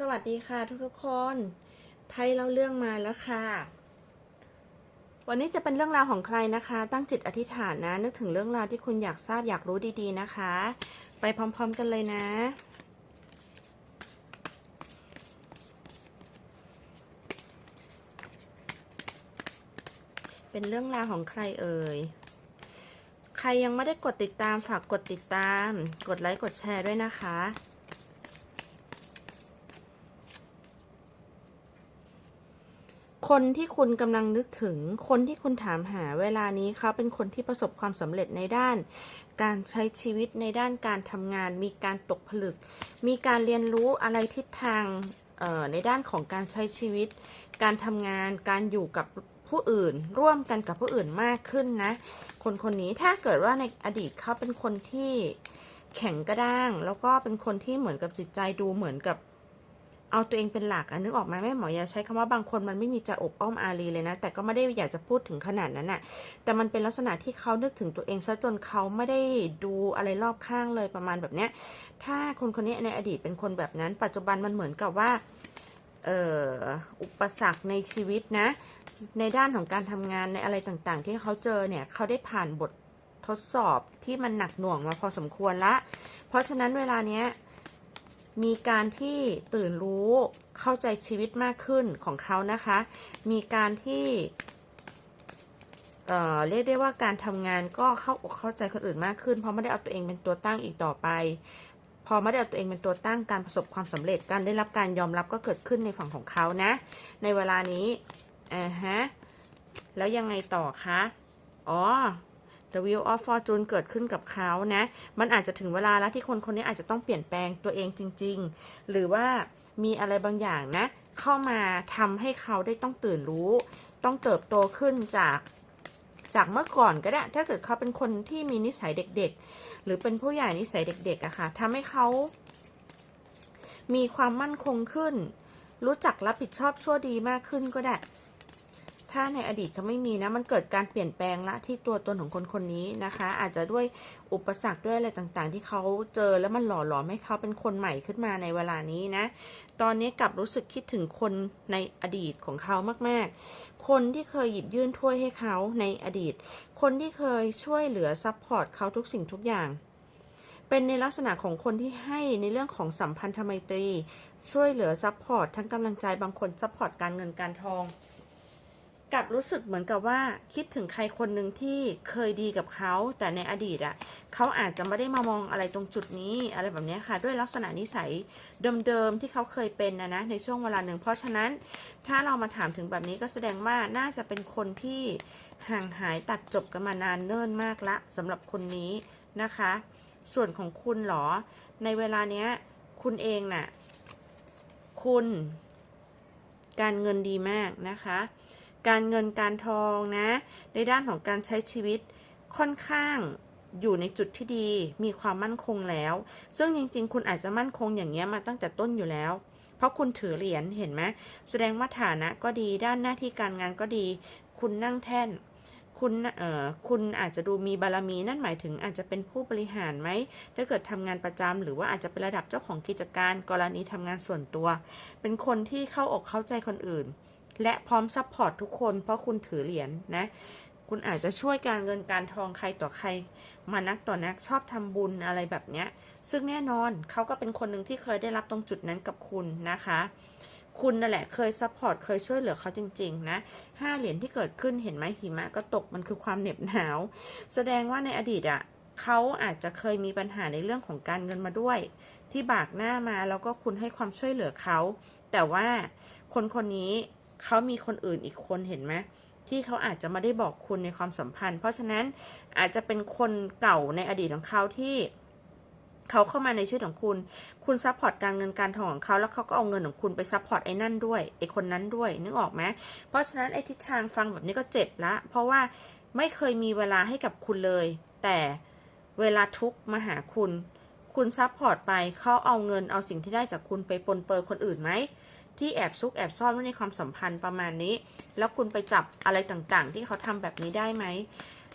สวัสดีค่ะทุกๆคนไพ่เล่าเรื่องมาแล้วค่ะ วันนี้จะเป็นเรื่องราวของใครนะคะ ตั้งจิตอธิษฐานนะ นึกถึงเรื่องราวที่คุณอยากทราบอยากรู้ดีๆนะคะ ไปพร้อมๆกันเลยนะ เป็นเรื่องราวของใครเอ่ย ใครยังไม่ได้กดติดตามฝากกดติดตาม กดไลค์กดแชร์ด้วยนะคะ คนที่คุณกำลังนึกถึง คนที่คุณถามหาเวลานี้เขาเป็นคนที่ประสบความสำเร็จในด้าน การใช้ชีวิตในด้านการทำงาน มีการตกผลึก มีการเรียนรู้อะไรทิศทางในด้านของการใช้ชีวิต การทำงาน การอยู่กับผู้อื่น ร่วมกันกับผู้อื่นมากขึ้นนะ คนคนนี้ถ้าเกิดว่าในอดีตเขาเป็นคนที่แข็งกระด้าง แล้วก็เป็นคนที่เหมือนกับจิตใจดูเหมือนกับ เอาตัวเองเป็นหลักอะนึกออกไหมแม่หมออยาใช้คำว่าบางคนมันไม่มีจะอบอ้อมอารีเลยนะ แต่ก็ไม่ได้อยากจะพูดถึงขนาดนั้นน่ะแต่มันเป็นลักษณะที่เขานึกถึงตัวเองซะจนเขาไม่ได้ดูอะไรรอบข้างเลยประมาณแบบเนี้ย ถ้าคนคนนี้ในอดีตเป็นคนแบบนั้น ปัจจุบันมันเหมือนกับว่าเอ่ออุปสรรคในชีวิตนะ ในด้านของการทำงานในอะไรต่างๆ ที่เขาเจอเนี่ยเขาได้ผ่านบททดสอบที่มันหนักหน่วงมาพอสมควรละ เพราะฉะนั้นเวลาเนี้ย มีการที่ตื่นรู้เข้าใจชีวิตมากขึ้นของเขานะคะ มีการที่เอ่อเรียกได้ว่าการทำงานก็เข้าอกเข้าใจคนอื่นมากขึ้น เพราะไม่ได้เอาตัวเองเป็นตัวตั้งอีกต่อไป พอไม่ได้เอาตัวเองเป็นตัวตั้งการประสบความสำเร็จการได้รับการยอมรับก็เกิดขึ้นในฝั่งของเขานะ ในเวลานี้อ่าฮะแล้วยังไงต่อคะอ๋อ The Wheel of Fortune เกิดขึ้นกับเขานะ มันอาจจะถึงเวลาแล้วที่คนคนนี้อาจจะต้องเปลี่ยนแปลงตัวเองจริง ๆ หรือว่ามีอะไรบางอย่างนะ เข้ามาทำให้เขาได้ต้องตื่นรู้ ต้องเติบโตขึ้นจากจากเมื่อก่อนก็ได้ ถ้าเกิดเขาเป็นคนที่มีนิสัยเด็ก ๆ หรือเป็นผู้ใหญ่นิสัยเด็ก ๆอะค่ะทำให้เขา มีความมั่นคงขึ้น รู้จักรับผิดชอบชั่วดีมากขึ้นก็ได้ ถ้าในอดีตเขาไม่มีนะ มันเกิดการเปลี่ยนแปลงละที่ตัวตนของคนคนนี้นะคะ อาจจะด้วยอุปสรรคด้วยอะไรต่างๆ ที่เขาเจอแล้วมันหล่อหลอมให้เขาเป็นคนใหม่ขึ้นมาในเวลานี้นะ ตอนนี้กลับรู้สึกคิดถึงคนในอดีตของเขามากๆ คนที่เคยหยิบยื่นถ้วยให้เขาในอดีต คนที่เคยช่วยเหลือซัพพอร์ตเขาทุกสิ่งทุกอย่างเป็นในลักษณะของคนที่ให้ในเรื่องของสัมพันธไมตรี ช่วยเหลือซัพพอร์ตทั้งกำลังใจบางคนซัพพอร์ตการเงินการทอง กลับรู้สึกเหมือนกับว่าคิดถึงใครคนหนึ่งที่เคยดีกับเขา แต่ในอดีตอะเขาอาจจะไม่ได้มามองอะไรตรงจุดนี้อะไรแบบนี้ค่ะ ด้วยลักษณะนิสัยเดิมๆที่เขาเคยเป็นนะนะในช่วงเวลาหนึ่ง เพราะฉะนั้นถ้าเรามาถามถึงแบบนี้ก็แสดงว่าน่าจะเป็นคนที่ห่างหายตัดจบกันมานานเนิ่นมากละสำหรับคนนี้นะคะ ส่วนของคุณหรอ ในเวลาเนี้ย คุณเองน่ะคุณ การเงินดีมากนะคะ การเงินการทองนะ ในด้านของการใช้ชีวิตค่อนข้างอยู่ในจุดที่ดีมีความมั่นคงแล้ว ซึ่งจริง ๆ คุณอาจจะมั่นคงอย่างเงี้ยมาตั้งแต่ต้นอยู่แล้ว เพราะคุณถือเหรียญเห็นไหมแสดงว่าฐานะก็ดีด้านหน้าที่การงานก็ดี คุณนั่งแท่น คุณเอ่อคุณอาจจะดูมีบารมีนั่นหมายถึงอาจจะเป็นผู้บริหารไหมถ้าเกิดทำงานประจำหรือว่าอาจจะเป็นระดับเจ้าของกิจการ กรณีทำงานส่วนตัว เป็นคนที่เข้าอกเข้าใจคนอื่น และพร้อมซัพพอร์ตทุกคน เพราะคุณถือเหรียญนะ คุณอาจจะช่วยการเงินการทองใครต่อใคร มานักต่อนักชอบทำบุญอะไรแบบเนี้ย ซึ่งแน่นอนเขาก็เป็นคนหนึ่งที่เคยได้รับตรงจุดนั้นกับคุณนะคะ คุณนั่นแหละเคยซัพพอร์ตเคยช่วยเหลือเขาจริง ๆ นะห้าเหรียญที่เกิดขึ้นเห็นไหมหิมะก็ตกมันคือความเหน็บหนาว แสดงว่าในอดีตอะเขาอาจจะเคยมีปัญหาในเรื่องของการเงินมาด้วย ที่บากหน้ามาแล้วก็คุณให้ความช่วยเหลือเขา แต่ว่าคนคนนี้ เขามีคนอื่นอีกคนเห็นไหมที่เขาอาจจะไม่ได้บอกคุณในความสัมพันธ์ เพราะฉะนั้นอาจจะเป็นคนเก่าในอดีตของเขาที่เขาเข้ามาในชีวิตของคุณ คุณซัพพอร์ตการเงินการทองของเขาแล้วเขาก็เอาเงินของคุณไปซัพพอร์ตไอ้นั่นด้วยไอ้คนนั้นด้วยนึกออกไหมเพราะฉะนั้นไอ้ทิศทางฟังแบบนี้ก็เจ็บละ เพราะว่าไม่เคยมีเวลาให้กับคุณเลย แต่เวลาทุกมาหาคุณ คุณซัพพอร์ตไปเขาเอาเงินเอาสิ่งที่ได้จากคุณไปปนเปื้อคนอื่นไหม ที่แอบซุกแอบซ่อนไว้ในความสัมพันธ์ประมาณนี้ แล้วคุณไปจับอะไรต่างๆ ที่เขาทำแบบนี้ได้ไหม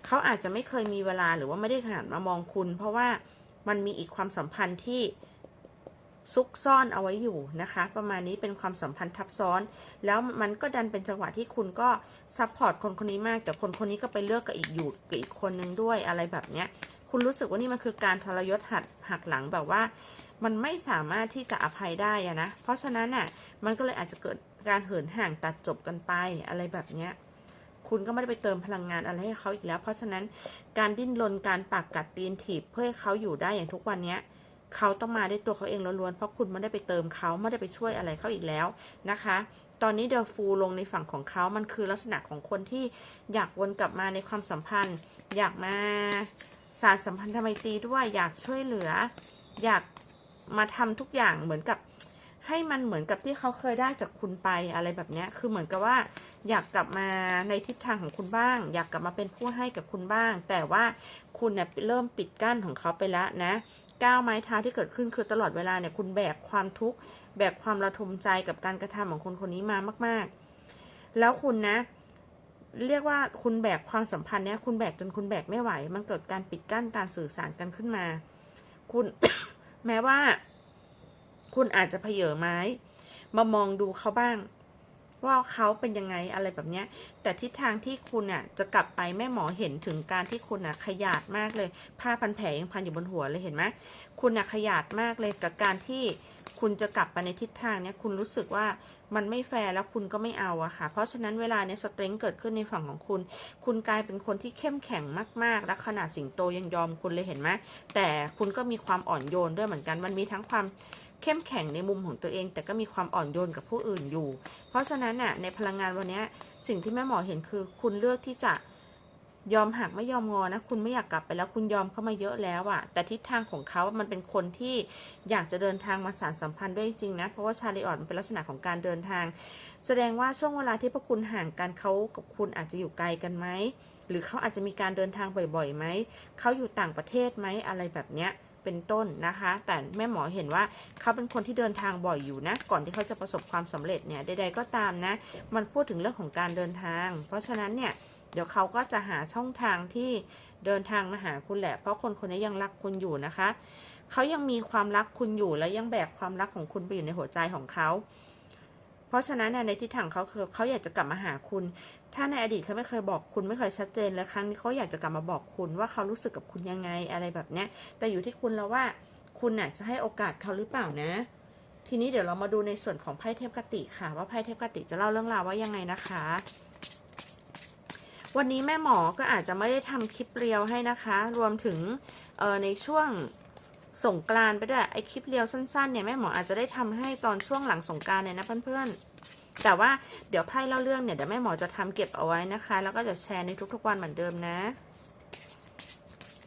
เขาอาจจะไม่เคยมีเวลาหรือว่าไม่ได้ขนาดมามองคุณ เพราะว่ามันมีอีกความสัมพันธ์ที่ซุกซ่อนเอาไว้อยู่นะคะ ประมาณนี้เป็นความสัมพันธ์ทับซ้อน แล้วมันก็ดันเป็นจังหวะที่คุณก็ซัพพอร์ตคนคนนี้มาก แต่คนคนนี้ก็ไปเลือกกับอีกอยู่กับอีกคนนึงด้วยอะไรแบบเนี้ย คุณรู้สึกว่านี่มันคือการทรยศหักหักหลังแบบว่า มันไม่สามารถที่จะอภัยได้อะนะ เพราะฉะนั้นน่ะ มันก็เลยอาจจะเกิดการเหินห่างตัดจบกันไปอะไรแบบเนี้ย คุณก็ไม่ได้ไปเติมพลังงานอะไรให้เขาอีกแล้ว เพราะฉะนั้นการดิ้นรนการปากกัดตีนถีบเพื่อให้เขาอยู่ได้อย่างทุกวันเนี้ยเขาต้องมาด้วยตัวเขาเองล้วนๆ เพราะคุณไม่ได้ไปเติมเขาไม่ได้ไปช่วยอะไรเขาอีกแล้วนะคะ ตอนนี้เดลฟูลงในฝั่งของเขา มันคือลักษณะของคนที่อยากวนกลับมาในความสัมพันธ์ อยากมาสารสัมพันธไมตรีด้วย อยากช่วยเหลือ อยาก มาทำทุกอย่างเหมือนกับให้มันเหมือนกับที่เขาเคยได้จากคุณไปอะไรแบบนี้คือเหมือนกับว่า อยากกลับมาในทิศทางของคุณบ้าง อยากกลับมาเป็นผู้ให้กับคุณบ้าง แต่ว่าคุณเนี่ยเริ่มปิดกั้นของเขาไปแล้วนะก้าวไม้เท้าที่เกิดขึ้นคือตลอดเวลาเนี่ยคุณแบกความทุกข์แบกความระทมใจกับการกระทำของคนคนนี้มามาก ๆ แล้วคุณนะ เรียกว่าคุณแบกความสัมพันธ์เนี้ยคุณแบกจนคุณแบกไม่ไหว มันเกิดการปิดกั้นการสื่อสารกันขึ้นมา คุณ แม้ว่า คุณอาจจะเพเยอไม้ มามองดูเขาบ้าง ว่าเขาเป็นยังไงอะไรแบบเนี้ย แต่ทิศทางที่คุณอะ จะกลับไปแม่หมอเห็นถึงการที่คุณอะ ขยาดมากเลย ผ้าพันแผลยังพันอยู่บนหัวเลยเห็นไหมคุณอะขยาดมากเลยกับการที่ คุณจะกลับไปในทิศทางเนี้ยคุณรู้สึกว่ามันไม่แฟร์แล้วคุณก็ไม่เอาอะค่ะ เพราะฉะนั้นเวลาเนี้ยสเตรงเกิดขึ้นในฝั่งของคุณ คุณกลายเป็นคนที่เข้มแข็งมาก ๆ และขนาดสิงโตยังยอมคุณเลยเห็นไหมแต่คุณก็มีความอ่อนโยนด้วยเหมือนกัน มันมีทั้งความเข้มแข็งในมุมของตัวเอง แต่ก็มีความอ่อนโยนกับผู้อื่นอยู่ เพราะฉะนั้นน่ะในพลังงานวันนี้สิ่งที่แม่หมอเห็นคือคุณเลือกที่จะ ยอมหักไม่ยอมงอนะคุณไม่อยากกลับไปแล้วคุณยอมเข้ามาเยอะแล้วอะแต่ทิศทางของเขามันเป็นคนที่อยากจะเดินทางมาสานสัมพันธ์ด้วยจริงนะ เพราะว่าชาลีออดมันเป็นลักษณะของการเดินทาง แสดงว่าช่วงเวลาที่พวกคุณห่างกันเขากับคุณอาจจะอยู่ไกลกันไหมหรือเขาอาจจะมีการเดินทางบ่อยๆไหมเขาอยู่ต่างประเทศไหมอะไรแบบเนี้ยเป็นต้นนะคะ แต่แม่หมอเห็นว่าเขาเป็นคนที่เดินทางบ่อยอยู่นะ ก่อนที่เขาจะประสบความสำเร็จเนี่ยใดๆก็ตามนะ มันพูดถึงเรื่องของการเดินทาง เพราะฉะนั้นเนี่ย ดี๋ยวเขาก็จะหาช่องทางที่เดินทางมาหาคุณแหละ เพราะคนคนนี้ยังรักคุณอยู่นะคะ เขายังมีความรักคุณอยู่และยังแบกความรักของคุณไปอยู่ในหัวใจของเขา เพราะฉะนั้นในทิศทางเขาคือเขาอยากจะกลับมาหาคุณ ถ้าในอดีตเขาไม่เคยบอกคุณไม่เคยชัดเจนแล้วครั้งนี้เขาอยากจะกลับมาบอกคุณว่าเขารู้สึกกับคุณยังไงอะไรแบบเนี้ย แต่อยู่ที่คุณแล้วว่าคุณน่ะจะให้โอกาสเขาหรือเปล่านะ ทีนี้เดี๋ยวเรามาดูในส่วนของไพ่เทพกติค่ะ ว่าไพ่เทพกติจะเล่าเรื่องราวว่ายังไงนะคะ วันนี้แม่หมอก็อาจจะไม่ได้ทำคลิปเรียวให้นะคะ รวมถึงในช่วงสงกรานไปด้วยไอคลิปเรียวสั้นๆเนี่ยแม่หมออาจจะได้ทำให้ตอนช่วงหลังสงกรานเนี่ยนะเพื่อนๆ แต่ว่าเดี๋ยวไพ่เล่าเรื่องเนี่ยเดี๋ยวแม่หมอจะทำเก็บเอาไว้นะคะ แล้วก็จะแชร์ในทุกๆวันเหมือนเดิมนะ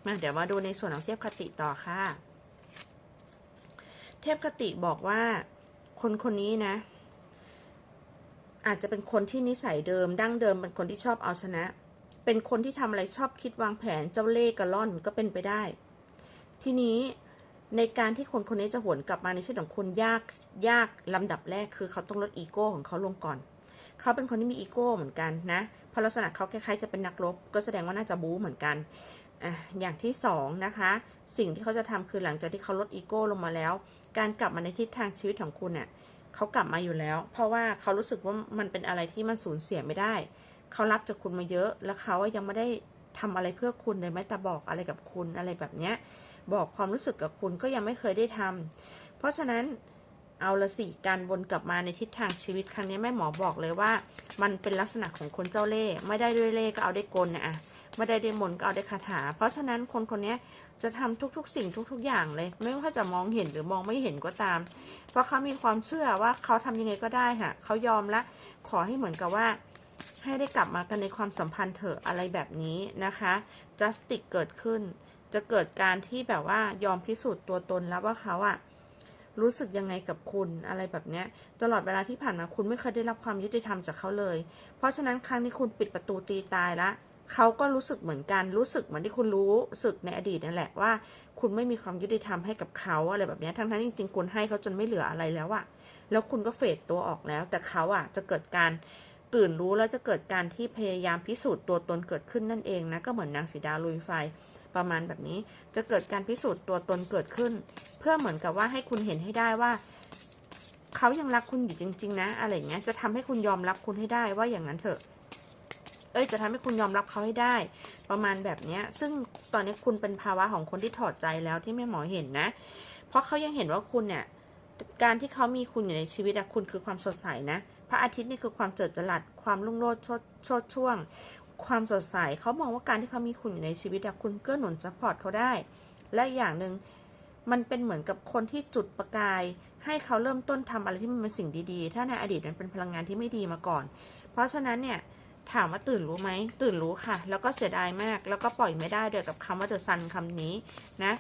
มาเดี๋ยวมาดูในส่วนของเทพคติต่อค่ะ เทพคติบอกว่า คนคนนี้นะ อาจจะเป็นคนที่นิสัยเดิม ดั้งเดิมเป็นคนที่ชอบเอาชนะ เป็นคนที่ทำอะไรชอบคิดวางแผนเจ้าเล่ห์กระล่อนก็เป็นไปได้ ทีนี้ในการที่คนคนนี้จะหวนกลับมาในชีวิตของคุณยากยากลำดับแรกคือเขาต้องลดอีโก้ของเขาลงก่อน เขาเป็นคนที่มีอีโก้เหมือนกันนะเพราะลักษณะเขาคล้ายๆจะเป็นนักรบ ก็แสดงว่าน่าจะบู๊เหมือนกันอะอย่างที่สองนะคะสิ่งที่เขาจะทำคือหลังจากที่เขาลดอีโก้ลงมาแล้ว การกลับมาในทิศทางชีวิตของคุณเน่ย เขากลับมาอยู่แล้ว เพราะว่าเขารู้สึกว่ามันเป็นอะไรที่มันสูญเสียไม่ได้ เขารับจากคุณมาเยอะ แล้วเขายังไม่ได้ทำอะไรเพื่อคุณเลยแม้แต่บอกอะไรกับคุณอะไรแบบเนี้ย บอกความรู้สึกกับคุณก็ยังไม่เคยได้ทำเพราะฉะนั้นเอาละสิการวนกลับมาในทิศทางชีวิตครั้งนี้แม่หมอบอกเลยว่า มันเป็นลักษณะของคนเจ้าเล่ห์ไม่ได้ด้วยเล่ห์ก็เอาได้กลนะอะ ม่ได้ด้วยมนก็เอาได้คาถา เพราะฉะนั้นคนคนนี้จะทำทุกๆ สิ่งทุก ๆ อย่างเลย ไม่ว่าจะมองเห็นหรือมองไม่เห็นก็ตาม เพราะเขามีความเชื่อว่าเขาทำยังไงก็ได้ค่ะเขายอมละขอให้เหมือนกับว่า ให้ได้กลับมากันในความสัมพันธ์เถอะอะไรแบบนี้นะคะ justice เกิดขึ้น จะเกิดการที่แบบว่ายอมพิสูจน์ตัวตนแล้วว่าเขาอะรู้สึกยังไงกับคุณอะไรแบบเนี้ย ตลอดเวลาที่ผ่านมาคุณไม่เคยได้รับความยุติธรรมจากเขาเลย เพราะฉะนั้นครั้งนี้คุณปิดประตูตีตายละ เขาก็รู้สึกเหมือนกันรู้สึกเหมือนที่คุณรู้สึกในอดีตนั่นแหละว่า คุณไม่มีความยุติธรรมให้กับเขาอะไรแบบนี้ยทั้งจริงๆคุณให้เขาจนไม่เหลืออะไรแล้วอะแล้วคุณก็เฟดตัวออกแล้ว แต่เขาอะจะเกิดการตื่นรู้แล้วจะเกิดการที่พยายามพิสูจน์ตัวตนเกิดขึ้นนั่นเองนะก็เหมือนนางสีดาลุยไฟประมาณแบบนี้จะเกิดการพิสูจน์ตัวตนเกิดขึ้น เพื่อเหมือนกับว่าให้คุณเห็นให้ได้ว่าเขายังรักคุณอยู่จริง ๆ นะ อะไรเงี้ยจะทำให้คุณยอมรับคุณให้ได้ว่าอย่างนั้นเถอะ เอ้ยจะทำให้คุณยอมรับเขาให้ได้ ประมาณแบบเนี้ยซึ่งตอนนี้คุณเป็นภาวะของคนที่ถอดใจแล้วที่แม่หมอเห็นนะ เพราะเขายังเห็นว่าคุณเนี่ยการที่เขามีคุณอยู่ในชีวิตอะคุณคือความสดใสนะ พระอาทิตย์นี่คือความเจิดจรัสความรุ่งโรจน์ชดชดช่วง ความสดใสเขามองว่าการที่เขามีคุณอยู่ในชีวิตอะคุณเกื้อหนุนซัพพอร์ตเขาได้ และอีกอย่างหนึ่งมันเป็นเหมือนกับคนที่จุดประกาย ให้เขาเริ่มต้นทำอะไรที่มันเป็นสิ่งดีๆ ถ้าในอดีตมันเป็นพลังงานที่ไม่ดีมาก่อน เพราะฉะนั้นเนี่ย ถามว่าตื่นรู้ไหม ตื่นรู้ค่ะ แล้วก็เสียดายมาก แล้วก็ปล่อยไม่ได้ด้วยกับคำว่าเดอะซันคำนี้นะ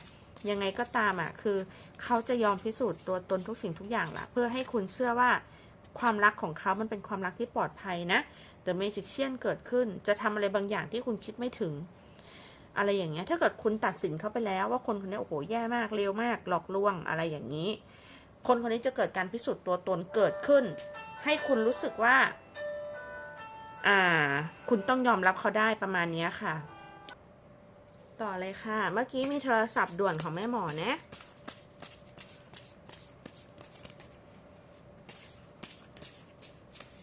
ยังไงก็ตามอะ คือเขาจะยอมพิสูจน์ตัวตนทุกสิ่งทุกอย่างละเพื่อให้คุณเชื่อว่าความรักของเขามันเป็นความรักที่ปลอดภัยนะ The Magician เกิดขึ้น จะทำอะไรบางอย่างที่คุณคิดไม่ถึง อะไรอย่างเงี้ย ถ้าเกิดคุณตัดสินเขาไปแล้วว่าคนคนนี้โอ้โหแย่มากเร็วมาก หลอกลวงอะไรอย่างนี้ คนคนนี้จะเกิดการพิสูจน์ตัวตนเกิดขึ้น ให้คุณรู้สึกว่า อ่า คุณต้องยอมรับเขาได้ประมาณนี้ค่ะ ต่อเลยค่ะ เมื่อกี้มีโทรศัพท์ด่วนของแม่หมอนะ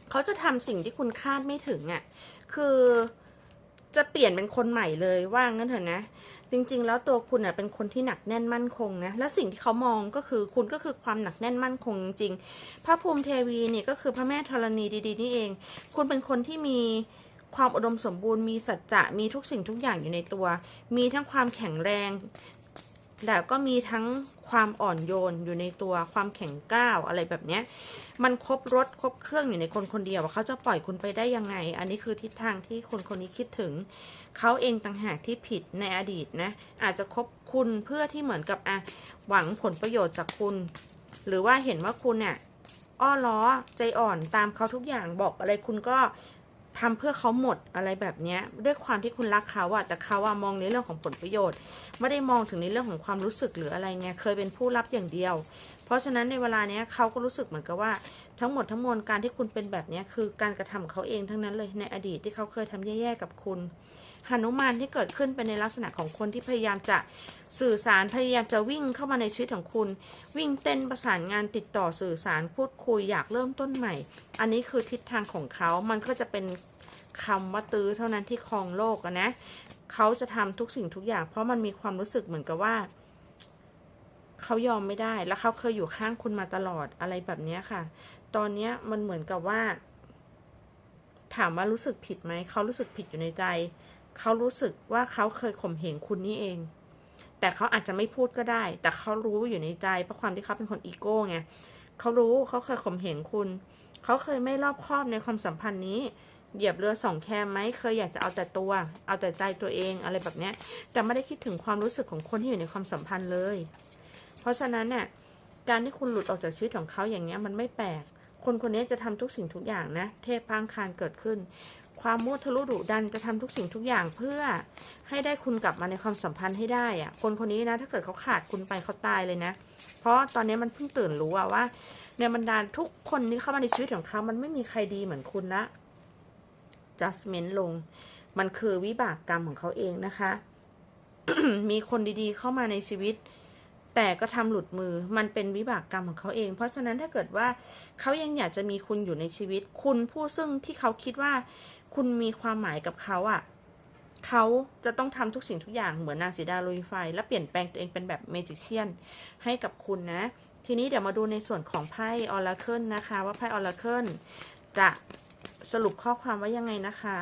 เขาจะทำสิ่งที่คุณคาดไม่ถึงอะ่ะ คือจะเปลี่ยนเป็นคนใหม่เลยว่างั้นเถอะนะ จริง ๆ แล้วตัวคุณอะเป็นคนที่หนักแน่นมั่นคงนะ แล้วสิ่งที่เขามองก็คือคุณก็คือความหนักแน่นมั่นคงจริง พระภูมิเทวีเนี่ยก็คือพระแม่ธรณีดีๆนี่เอง คุณเป็นคนที่มีความอุดมสมบูรณ์มีสัจจะมีทุกสิ่งทุกอย่างอยู่ในตัว มีทั้งความแข็งแรง แล้วก็มีทั้งความอ่อนโยนอยู่ในตัวความแข็งกร้าวอะไรแบบเนี้ย มันครบรถครบเครื่องอยู่ในคนคนเดียวเขาจะปล่อยคุณไปได้ยังไง อันนี้คือทิศทางที่คนคนนี้คิดถึง เขาเองต่างหากที่ผิดในอดีตนะ อาจจะคบคุณเพื่อที่เหมือนกับอะหวังผลประโยชน์จากคุณ หรือว่าเห็นว่าคุณเนี่ยอ้อล้อใจอ่อนตามเขาทุกอย่างบอกอะไรคุณก็ ทำเพื่อเขาหมดอะไรแบบนี้ด้วยความที่คุณรักเขาอะแต่เขาอะมองในเรื่องของผลประโยชน์ ไม่ได้มองถึงในเรื่องของความรู้สึกหรืออะไรเงี้ยเคยเป็นผู้รับอย่างเดียว เพราะฉะนั้นในเวลาเนี้ยเขาก็รู้สึกเหมือนกับว่าทั้งหมดทั้งมวลการที่คุณเป็นแบบนี้คือการกระทำของเขาเองทั้งนั้นเลยในอดีตที่เขาเคยทำแย่ๆกับคุณหนุมานที่เกิดขึ้นเป็นในลักษณะของคนที่พยายามจะ สื่อสารพยายามจะวิ่งเข้ามาในชีวิตของคุณ วิ่งเต้นประสานงานติดต่อสื่อสารพูดคุยอยากเริ่มต้นใหม่ อันนี้คือทิศทางของเขามันก็จะเป็นคำว่าตื้อเท่านั้นที่ครองโลกนะเขาจะทำทุกสิ่งทุกอย่าง เพราะมันมีความรู้สึกเหมือนกับว่าเขายอมไม่ได้ แล้วเขาเคยอยู่ข้างคุณมาตลอดอะไรแบบนี้ค่ะ ตอนนี้มันเหมือนกับว่า ถามว่ารู้สึกผิดไหม เขารู้สึกผิดอยู่ในใจ เขารู้สึกว่าเขาเคยข่มเหงคุณนี่เอง แต่เขาอาจจะไม่พูดก็ได้ แต่เขารู้อยู่ในใจ เพราะความที่เขาเป็นคนอีโก้ไงเขารู้เขาเคยข่มเหงคุณ เขาเคยไม่รอบคอบในความสัมพันธ์นี้ เหยียบเรือสองแคมไหม เคยอยากจะเอาแต่ตัว เอาแต่ใจตัวเองอะไรแบบเนี้ย แต่ไม่ได้คิดถึงความรู้สึกของคนที่อยู่ในความสัมพันธ์เลย เพราะฉะนั้นเนี่ยการที่คุณหลุดออกจากชีวิตของเขาอย่างเงี้ยมันไม่แปลก คนคนนี้จะทำทุกสิ่งทุกอย่างนะ เทพพังคารเกิดขึ้น ความมุทะลุดุดันจะทำทุกสิ่งทุกอย่างเพื่อให้ได้คุณกลับมาในความสัมพันธ์ให้ได้อะคนคนนี้นะ ถ้าเกิดเขาขาดคุณไปเขาตายเลยนะ เพราะตอนนี้มันเพิ่งตื่นรู้อะว่าในบรรดาทุกคนที่เข้ามาในชีวิตของเขา มันไม่มีใครดีเหมือนคุณละ judgment ลง มันคือวิบากกรรมของเขาเองนะคะ มีคนดีๆเข้ามาในชีวิต แต่ก็ทำหลุดมือ มันเป็นวิบากกรรมของเขาเอง เพราะฉะนั้นถ้าเกิดว่าเขายังอยากจะมีคุณอยู่ในชีวิต คุณผู้ซึ่งที่เขาคิดว่า คุณมีความหมายกับเขาอะ่ะเขาจะต้องทำทุกสิ่งทุกอย่างเหมือนนางสีดาลุยไฟ และเปลี่ยนแปลงตัวเองเป็นแบบเมจิเชียนให้กับคุณนะ ทีนี้เดี๋ยวมาดูในส่วนของไพ่ออราเคิลนะคะ ว่าไพ่ออราเคิลจะสรุปข้อความว่ายังไงนะคะ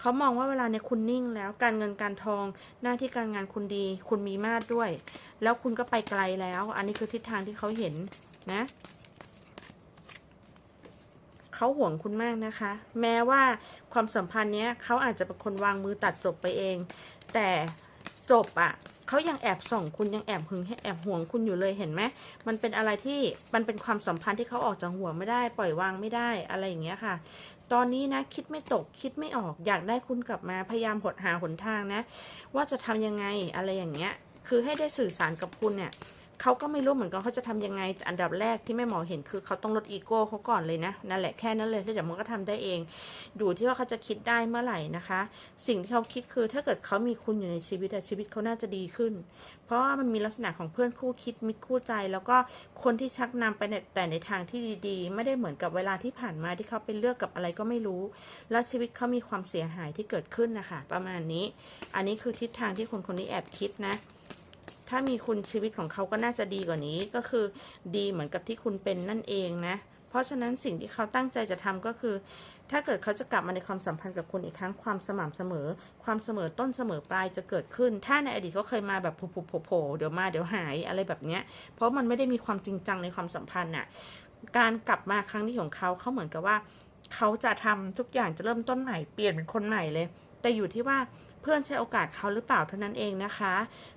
เขามองว่าเวลาเนี่ยคุณนิ่งแล้วการเงินการทองหน้าที่การงานคุณดี คุณมีมาตรด้วย แล้วคุณก็ไปไกลแล้ว อันนี้คือทิศทางที่เขาเห็นนะ เขาห่วงคุณมากนะคะ แม้ว่าความสัมพันธ์เนี้ยเขาอาจจะเป็นคนวางมือตัดจบไปเอง แต่จบอะ่ะเขายังแอบส่องคุณยังแอบหึงแอบห่วงคุณอยู่เลยเห็นไหมมันเป็นอะไรที่มันเป็นความสัมพันธ์ที่เขาออกจากห่วงไม่ได้ ปล่อยวางไม่ได้อะไรอย่างเงี้ยค่ะ ตอนนี้นะคิดไม่ตกคิดไม่ออกอยากได้คุณกลับมาพยายามหดหาหนทางนะ ว่าจะทำยังไงอะไรอย่างเงี้ย คือให้ได้สื่อสารกับคุณเนี่ย เขาก็ไม่รู้เหมือนกันเขาจะทำยังไง อันดับแรกที่แม่หมอเห็นคือเขาต้องลดอีโก้เขาก่อนเลยนะ นั่นแหละแค่นั้นเลยแล้วเดี๋ยวมันก็ทำได้เอง ดูที่ว่าเขาจะคิดได้เมื่อไหร่นะคะ สิ่งที่เขาคิดคือถ้าเกิดเขามีคุณอยู่ในชีวิตอะชีวิตเขาน่าจะดีขึ้น เพราะว่ามันมีลักษณะของเพื่อนคู่คิดมิตรคู่ใจ แล้วก็คนที่ชักนำไปแต่ในทางที่ดี ๆ ไม่ได้เหมือนกับเวลาที่ผ่านมาที่เขาไปเลือกกับอะไรก็ไม่รู้ แล้วชีวิตเขามีความเสียหายที่เกิดขึ้นนะคะประมาณนี้ อันนี้คือทิศทางที่คนคนนี้แอบคิดนะ ถ้ามีคุณชีวิตของเขาก็น่าจะดีกว่านี้ก็คือดีเหมือนกับที่คุณเป็นนั่นเองนะ เพราะฉะนั้นสิ่งที่เขาตั้งใจจะทำก็คือ ถ้าเกิดเขาจะกลับมาในความสัมพันธ์กับคุณอีกครั้งความสม่ำเสมอ ความเสมอต้นเสมอปลายจะเกิดขึ้น ถ้าในอดีตเขาเคยมาแบบผุๆโผล่เดี๋ยวมาเดี๋ยวหายอะไรแบบเนี้ย เพราะมันไม่ได้มีความจริงจังในความสัมพันธ์น่ะการกลับมาครั้งนี้ของเขาเขาเหมือนกับว่า เขาจะทำทุกอย่างจะเริ่มต้นใหม่เปลี่ยนเป็นคนใหม่เลย แต่อยู่ที่ว่า พื่อนใช้โอกาสเขาหรือเปล่าเท่านั้นเองนะคะ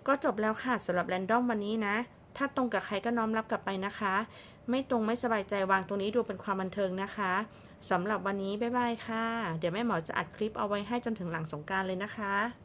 ก็จบแล้วค่ะสำหรับแรนดอมวันนี้นะ ถ้าตรงกับใครก็น้อมรับกลับไปนะคะ ไม่ตรงไม่สบายใจวางตรงนี้ดูเป็นความบันเทิงนะคะสำหรับวันนี้บ๊ายบายค่ะ เดี๋ยวแม่หมอจะอัดคลิปเอาไว้ให้จนถึงหลังสงการเลยนะคะ